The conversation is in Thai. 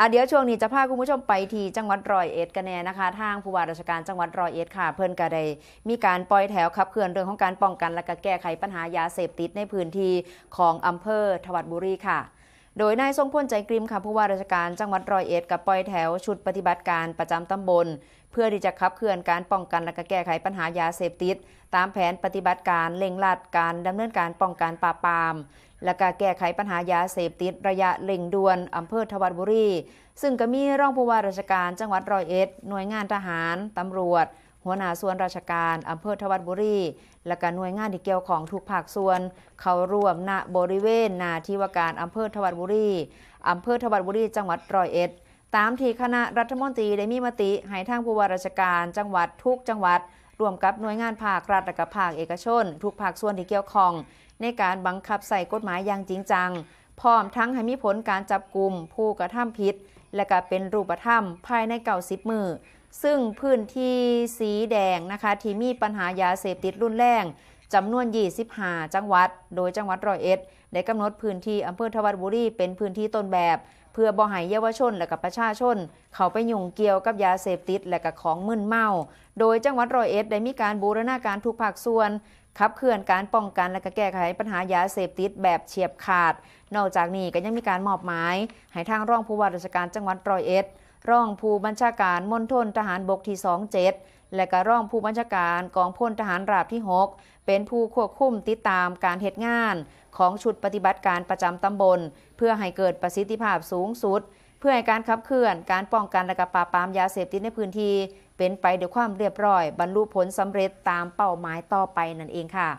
่ะเดี๋ยวช่วงนี้จะพาคุณผู้ชมไปที่จังหวัดร้อยเอ็ดกันแน่นะคะ ทางผู้ว่าราชการจังหวัดร้อยเอ็ดค่ะ เพิ่นก็ได้มีการปล่อยแถวขับเคลื่อนเรื่องของการป้องกันและก็แก้ไขปัญหายาเสพติดในพื้นที่ของอำเภอทวัดบุรีค่ะ โดยนายทรงพลใจกริมค่ะผู้ว่าราชการจังหวัดร้อยเอ็ดกับปล่อยแถวชุดปฏิบัติการประจำตำบล เพื่อที่จะขับเคลื่อนการป้องกันและก็แก้ไขปัญหายาเสพติด ตามแผนปฏิบัติการเร่งรัดการดำเนินการป้องกันปราบปราม และก็แก้ไขปัญหายาเสพติดระยะเร่งด่วนอำเภอทวัดบุรีซึ่งก็มีรองผู้ว่าราชการจังหวัดร้อยเอ็ดหน่วยงานทหารตำรวจ หัวหน้าส่วนราชการอำเภอทวัดบุรี และก็หน่วยงานที่เกี่ยวของทุกภาคส่วน เข้าร่วมณบริเวณนาที่ว่าการอำเภอทวัดบุรีอำเภอทวัดบุรีจังหวัดร้อยเอ็ดตามที่คณะรัฐมนตรีได้มีมติให้ทางผู้ว่าราชการจังหวัดทุกจังหวัดรวมกับหน่วยงานภาครัฐและก็ภาคเอกชน ทุกภาคส่วนที่เกี่ยวข้อง ในการบังคับใส่กฎหมายอย่างจริงจัง พร้อมทั้งให้มีผลการจับกลุ่มผู้กระทำผิด และก็เป็นรูปธรรมภายในเก่าสิบมือ ซึ่งพื้นที่สีแดงนะคะที่มีปัญหายาเสพติดรุนแรงจำนวน 25 จังหวัด โดยจังหวัดร้อยเอ็ดได้กำหนดพื้นที่อำเภอทวัดบุรีเป็นพื้นที่ต้นแบบ เพื่อบ่ให้เยาวชนและกับประชาชน เขาไปยุ่งเกี่ยวกับยาเสพติดและกับของมึนเมา โดยจังหวัดร้อยเอ็ดได้มีการบูรณาการทุกภาคส่วนขับเคลื่อนการป้องกันและก็แก้ไขปัญหายาเสพติดแบบเฉียบขาด นอกจากนี้ก็ยังมีการมอบหมายให้ทางรองผู้ว่าราชการจังหวัดร้อยเอ็ด รองผู้บัญชาการมณฑลทหารบกที่ 27 และก็รองผู้บัญชาการกองพลทหารราบที่ 6 เป็นผู้ควบคุมติดตามการเหตุงาน ของชุดปฏิบัติการประจำตำบล เพื่อให้เกิดประสิทธิภาพสูงสุด เพื่อให้การขับเคลื่อนการป้องกันและกปราบปรามยาเสพติดในพื้นที่เป็นไปด้วยความเรียบร้อย บรรลุผลสำเร็จตามเป้าหมายต่อไปนั่นเองค่ะ